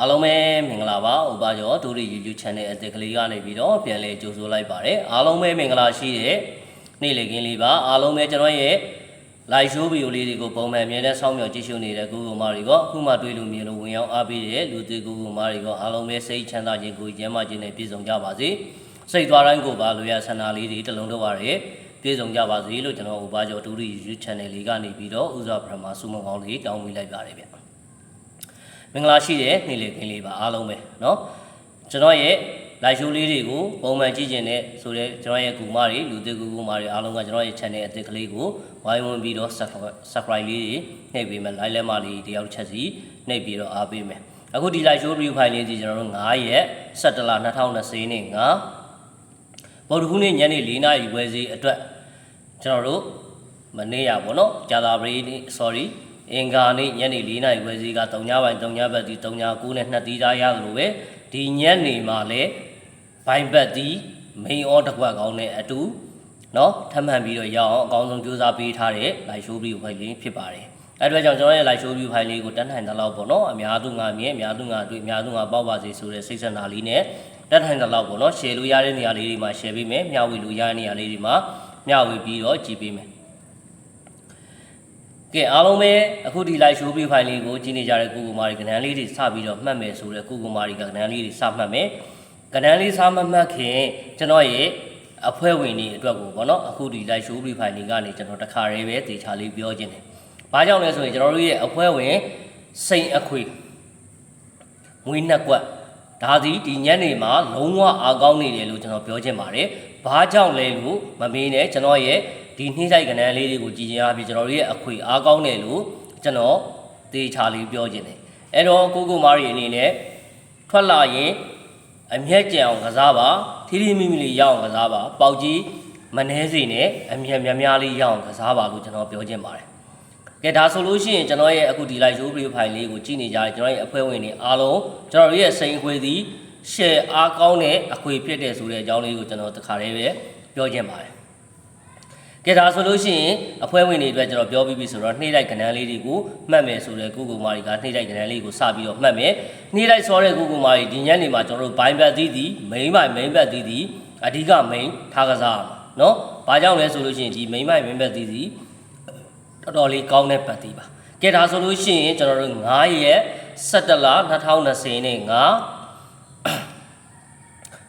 အားလုံးပဲမင်္ဂလာပါဥပါကျော်ဒုတိ YouTube channel အသစ်ကလေးကနေပြီးတော့ပြန်လဲကြိုဆိုလိုက်ပါတယ်အားလုံးပဲမင်္ဂလာရှိတဲ့နေ့လည်ခင်းလေးပါအားလုံးပဲကျွန်တော်ရဲ့ live show video လေးတွေကိုပုံမှန်အမြဲတမ်းစောင့်မျှော်ကြည့်ရှုနေတဲ့ကိုကိုမာတွေကအခုမှတွေ့လို့မြင်လို့ဝင်ရောက်အားပေးတဲ့လူသွေးကိုကိုမာတွေကအားလုံးပဲစိတ်ချမ်းသာခြင်းကိုကျန်းမာခြင်းနဲ့ပြည့်စုံကြပါစေစိတ်သွားတိုင်းကိုပါလိုရဆန္ဒလေးတွေတစ်လုံးတော့ပါရပြည့်စုံကြပါစေလို့ကျွန်တော်ဥပါကျော်ဒုတိ YouTube channel လေးကနေပြီးတော့ဥစွာပထမဆုမကောင်းလေးတောင်းပေးလိုက်ပါတယ်ဗျမ င်္ဂလာရှိတဲ့နေ့လည်ခင်းလေးပါအားလုံးပဲเนาะကျွန်တော်ရဲ့ live show လေးတွေကိုပုံမှန်ကြည့်ကျင်တဲ့ဆိုတဲ့ကျွန်တော်ရဲ့ကူမတွေလူသစ်ကူကူမတွေအားလုံးကကျွန်တော်ရဲ့ channel အသစ်ကလေးကိုဝိုင်းဝန်းပြီးတော့ subscribe လေးတွေနှိပ်ပေးမယ် live လက်မလေးတယောက်ချက်စီနှိပ်ပြီးတော့အားပေးမယ်အခုဒီ live show review file လေးဒီကျွန်တော်တို့9ရက်17လ2020နဲ့9ဗုဒ္ဓဟူးနေ့ညနေ4နာရီဝယ်စီအတွက်ကျွန်တော်တို့မနေ့ရပါတော့ကြာသာပရိနေ့ sorry အင်္ဂါနေ့ညနေ4နာရီဝယ်စီက3ညပိုင်း3ညဘက်ဒီ3ည9နဲ့2တီးသားရသလိုပဲဒီညနေမှာလည်းဘိုင်ဘက်ဒီမိန်အောတကွက်ကောင်းတဲ့အတူเนาะထပ်မှန်ပြီးတော့ရအောင်အကောင်းဆုံးကြိုးစားပေးထားတဲ့ live show view file လေးဖြစ်ပါတယ်အဲ့ဒီကြောင့်ကျွန်တော်ရဲ့ live show view file လေးကိုတက်နိုင်တဲ့လောက်ပေါ့နော်အများသူငါမြင်အများသူငါတွေ့အများသူငါပေါက်ပါစေဆိုတဲ့စိတ်ဆန္ဒလေးနဲ့တက်နိုင်တဲ့လောက်ပေါ့နော် share လို့ရတဲ့နေရာလေးတွေမှာ share ပေးမယ်မျှဝေလို့ရတဲ့နေရာလေးတွေမှာမျှဝေပြီးတော့ကြည်ပေးမယ် ကဲအားလုံးပဲအခုဒီ live show ပြ file လေးကိုကြည့်နေကြတဲ့ကိုကိုမာရီကဏ္ဍလေးတွေစပြီးတော့မှတ်မယ်ဆိုတော့ကိုကိုမာရီကကဏ္ဍလေးတွေစမှတ်မယ်ကဏ္ဍလေးစမှတ်မှတ်ခင်ကျွန်တော်ရဲ့အဖွဲ့ဝင်တွေအတွက်ကိုပေါ့နော်အခုဒီ live show ပြ file လေးကနေကျွန်တော်တခါတည်းပဲတေချာလေးပြောခြင်းတယ်။ဘာကြောင့်လဲဆိုရင်ကျွန်တော်တို့ရဲ့အဖွဲ့ဝင်စိန်အခွေမွေးနှက်ကွက်ဒါသည်ဒီညနေမှာလုံးဝအားကောင်းနေတယ်လို့ကျွန်တော်ပြောချင်ပါတယ်။ဘာကြောင့်လဲလို့မမေးနဲ့ကျွန်တော်ရဲ့ ဒီနှိမ့်ဆိုင်ကဏ္ဍလေးတွေကိုကြည်ချင်းအားဖြင့်ကျွန်တော်တို့ရဲ့အခွေအားကောင်းတယ်လို့ကျွန်တော်တေချာလေးပြောချင်တယ်။အဲ့တော့ကိုကိုမာရီအနေနဲ့ထွက်လာရင်အမျက်ကြံအောင်ကစားပါထီထီမိမိလေးရအောင်ကစားပါပေါက်ကြီးမနှဲစီနဲ့အမျက်များများလေးရအောင်ကစားပါလို့ကျွန်တော်ပြောချင်ပါတယ်။ကဲဒါဆိုလို့ရှိရင်ကျွန်တော်ရဲ့အခုဒီ live show video file လေးကိုကြည့်နေကြတဲ့ကျွန်တော်ရဲ့အဖွဲ့ဝင်တွေအားလုံးကျွန်တော်တို့ရဲ့စိန်အခွေသည် share အားကောင်းတဲ့အခွေဖြစ်တဲ့ဆိုတဲ့အကြောင်းလေးကိုကျွန်တော်တခါတည်းပဲပြောချင်ပါတယ်။ ကဲဒါဆိုလို့ရှိရင်အဖွဲဝင်တွေအတွက်ကျွန်တော်ပြောပြီးပြီဆိုတော့နှိမ့်လိုက်ကဏန်းလေးတွေကိုမှတ်မယ်ဆိုတဲ့ကုကုမာတွေကနှိမ့်လိုက်ကဏန်းလေးကိုစပြီးတော့မှတ်မယ်နှိမ့်လိုက်စောတဲ့ကုကုမာတွေဒီညနေမှာကျွန်တော်တို့ဘိုင်းဘက်သီးသီး main ဘိုင် main ဘက်သီးသီးအဓိက main ထားကစားနော်ဘာကြောင့်လဲဆိုလို့ရှိရင်ဒီ main ဘိုင် main ဘက်သီးသီးတော်တော်လေးကောင်းတဲ့ပတ်သီးပါကဲဒါဆိုလို့ရှိရင်ကျွန်တော်တို့9ရက်17လ2020နဲ့9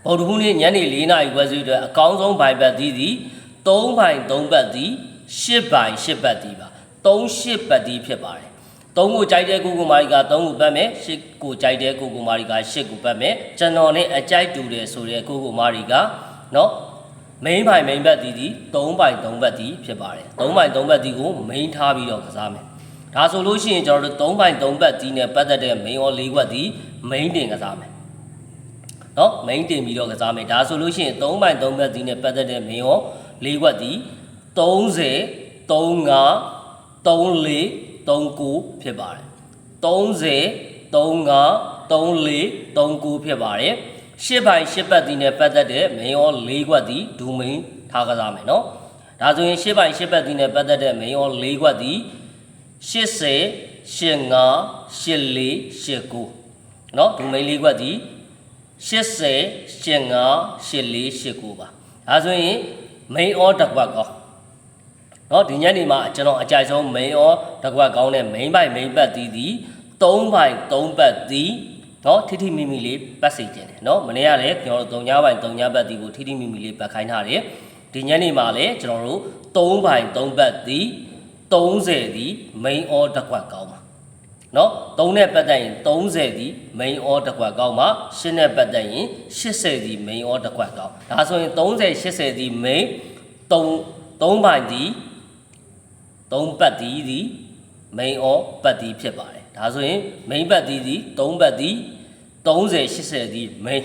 ဗုဒ္ဓဟူးနေ့ညနေ4နာရီခွဲစီအတွက်အကောင်းဆုံးဘိုင်ဘက်သီးသီး 3ဘိုင်3ဘတ်သည်10ဘိုင်10ဘတ်သည်ပါ3 8ဘတ်သည်ဖြစ်ပါတယ်3ကိုကြိုက်တဲ့ကိုကိုမာရီက3ကိုပတ်မယ်10ကိုကြိုက်တဲ့ကိုကိုမာရီက10ကိုပတ်မယ်ကျွန်တော်နဲ့အကြိုက်တူတယ်ဆိုတဲ့ကိုကိုမာရီကเนาะ main ဘိုင် main ဘက်တီးတီ3ဘိုင်3ဘက်တီးဖြစ်ပါတယ်3ဘိုင်3ဘက်တီးကို main ထားပြီးတော့ကစားမယ်ဒါဆိုလို့ရှိရင်ကျွန်တော်တို့3ဘိုင်3ဘက်တီးနဲ့ပတ်သက်တဲ့ main ရော4ဘက်တီး main တင်ကစားမယ်เนาะ main တင်ပြီးတော့ကစားမယ်ဒါဆိုလို့ရှိရင်3ဘိုင်3ဘက်တီးနဲ့ပတ်သက်တဲ့ main ရော 4ဘက်တီး30 35 34 39ဖြစ်ပါတယ်30 35 34 39ဖြစ်ပါတယ်ရှစ်ပိုင်းရှစ်ပတ်တီနဲ့ပတ်သက်တဲ့မင်းရော၄ခွက်တီဒူမင်းထားကစားမယ်နော်ဒါဆိုရင်ရှစ်ပိုင်းရှစ်ပတ်တီနဲ့ပတ်သက်တဲ့မင်းရော၄ခွက်တီ80 85 84 89နော်ဒူမင်း၄ခွက်တီ80 85 84 89ပါဒါဆိုရင် main or တကွက်ကောနော်ဒီညနေမှာကျွန်တော်အကြိုက်ဆုံး main or တကွက်ကောင်းတဲ့ main ဘိုက် main ပတ်သီးသည်3ဘိုက်3ပတ်သီးနော်ထိထိမိမိလေးပတ်စီခြင်းတယ်နော်မနေ့ကလည်းကျွန်တော်တို့၃ညပိုင်း၃ညပတ်ဒီကိုထိထိမိမိလေးပတ်ခိုင်းထားတယ်ဒီညနေမှာလည်းကျွန်တော်တို့၃ပိုင်း၃ပတ်ဒီ30ဒီ main order တစ်ခွက်ကောင်းပါ နော်3နဲ့ပတ်သက်ရင်30ဒီ main or တစ်ခွက်ကောင်းပါ10နဲ့ပတ်သက်ရင်80ဒီ main or တစ်ခွက်ကောင်းဒါဆိုရင်30 80ဒီ main 3 3ဘိုင်ဒီ3ပတ်ဒီဒီ main or ပတ်ဒီဖြစ်ပါတယ်ဒါဆိုရင် main ပတ်ဒီဒီ3ပတ်ဒီ30 80ဒီ main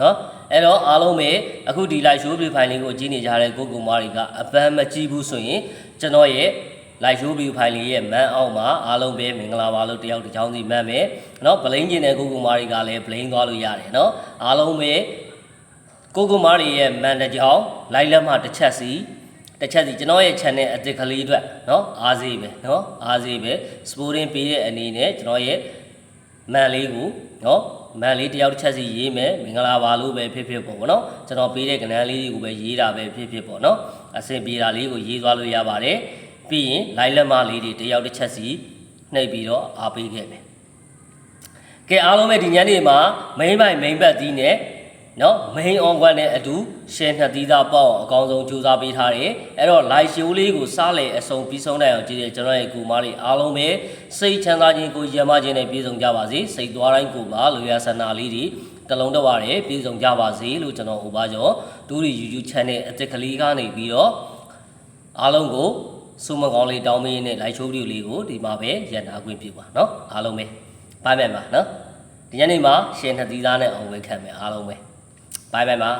နော်အဲ့တော့အားလုံးပဲအခုဒီ live show play file လေးကိုကြည့်နေကြတဲ့ကိုကိုမာရီကအပန်းမကြည့်ဘူးဆိုရင်ကျွန်တော်ရဲ့ live show view file လေးရဲ့မန်အောက်မှာအားလုံးပဲမင်္ဂလာပါလို့တယောက်တစ်ချောင်းစီမှတ်မယ်เนาะဗလိန်ကျင်တဲ့ကိုကိုမာရီကလည်းဗလိန်သွားလို့ရတယ်เนาะအားလုံးပဲကိုကိုမာရီရဲ့မန်တစ်ချောင်းလိုက်လက်မှတစ်ချက်စီတစ်ချက်စီကျွန်တော်ရဲ့ channel အသစ်ကလေးအတွက်เนาะအားစေးပဲเนาะအားစေးပဲ sporting ပေးတဲ့အနေနဲ့ကျွန်တော်ရဲ့ မန်လေးကိုနော်မန်လေးတယောက်တစ်ချက်စီရေးမယ်မင်္ဂလာပါလို့ပဲဖြစ်ဖြစ်ပေါ့ဗောနော်ကျွန်တော်ပေးတဲ့ကဏ္ဍလေးတွေကိုပဲရေးတာပဲဖြစ်ဖြစ်ပေါ့နော်အဆင်ပြေတာလေးကိုရေးသွားလို့ရပါတယ် ပြီးရင်လိုက်လက်မလေးတွေတယောက်တစ်ချက်စီနှိပ်ပြီးတော့အားပေးခဲ့မယ်ကဲအားလုံးပဲဒီညနေမှာ main ဘိုင် main ဘက်ဒီနဲ့နော် main on ကွက်နဲ့အတူ share နှစ်သီးသားပေါ့အောင်အကောင်းဆုံးကြိုးစားပေးထားတယ်အဲ့တော့ live show လေးကိုစားလေအစုံပြီးဆုံးနိုင်အောင်ကြည့်တဲ့ကျွန်တော်ရဲ့ကူမလေးအားလုံးပဲစိတ်ချမ်းသာခြင်းကိုရမခြင်းနဲ့ပြည့်စုံကြပါစေစိတ်သွားတိုင်းကိုပါလူရဆန္ဒလေးတွေတလုံးတော့ရတယ်ပြည့်စုံကြပါစေလို့ကျွန်တော်ဟိုပါကြောဒူရီ YouTube channel အသစ်ကလေးကနေပြီးတော့အားလုံးကို စုမကောင်းလေးတောင်းပေးနဲ့ live show ဗီဒီယိုလေးကိုဒီမှာပဲရန်နာခွင့်ပြုပါเนาะအားလုံးပဲဘိုင်ဘိုင်ပါเนาะဒီညနေမှာ share နှစ်သီးသားနဲ့အောင်ဝယ်ခံမယ်အားလုံးပဲဘိုင်ဘိုင်ပါ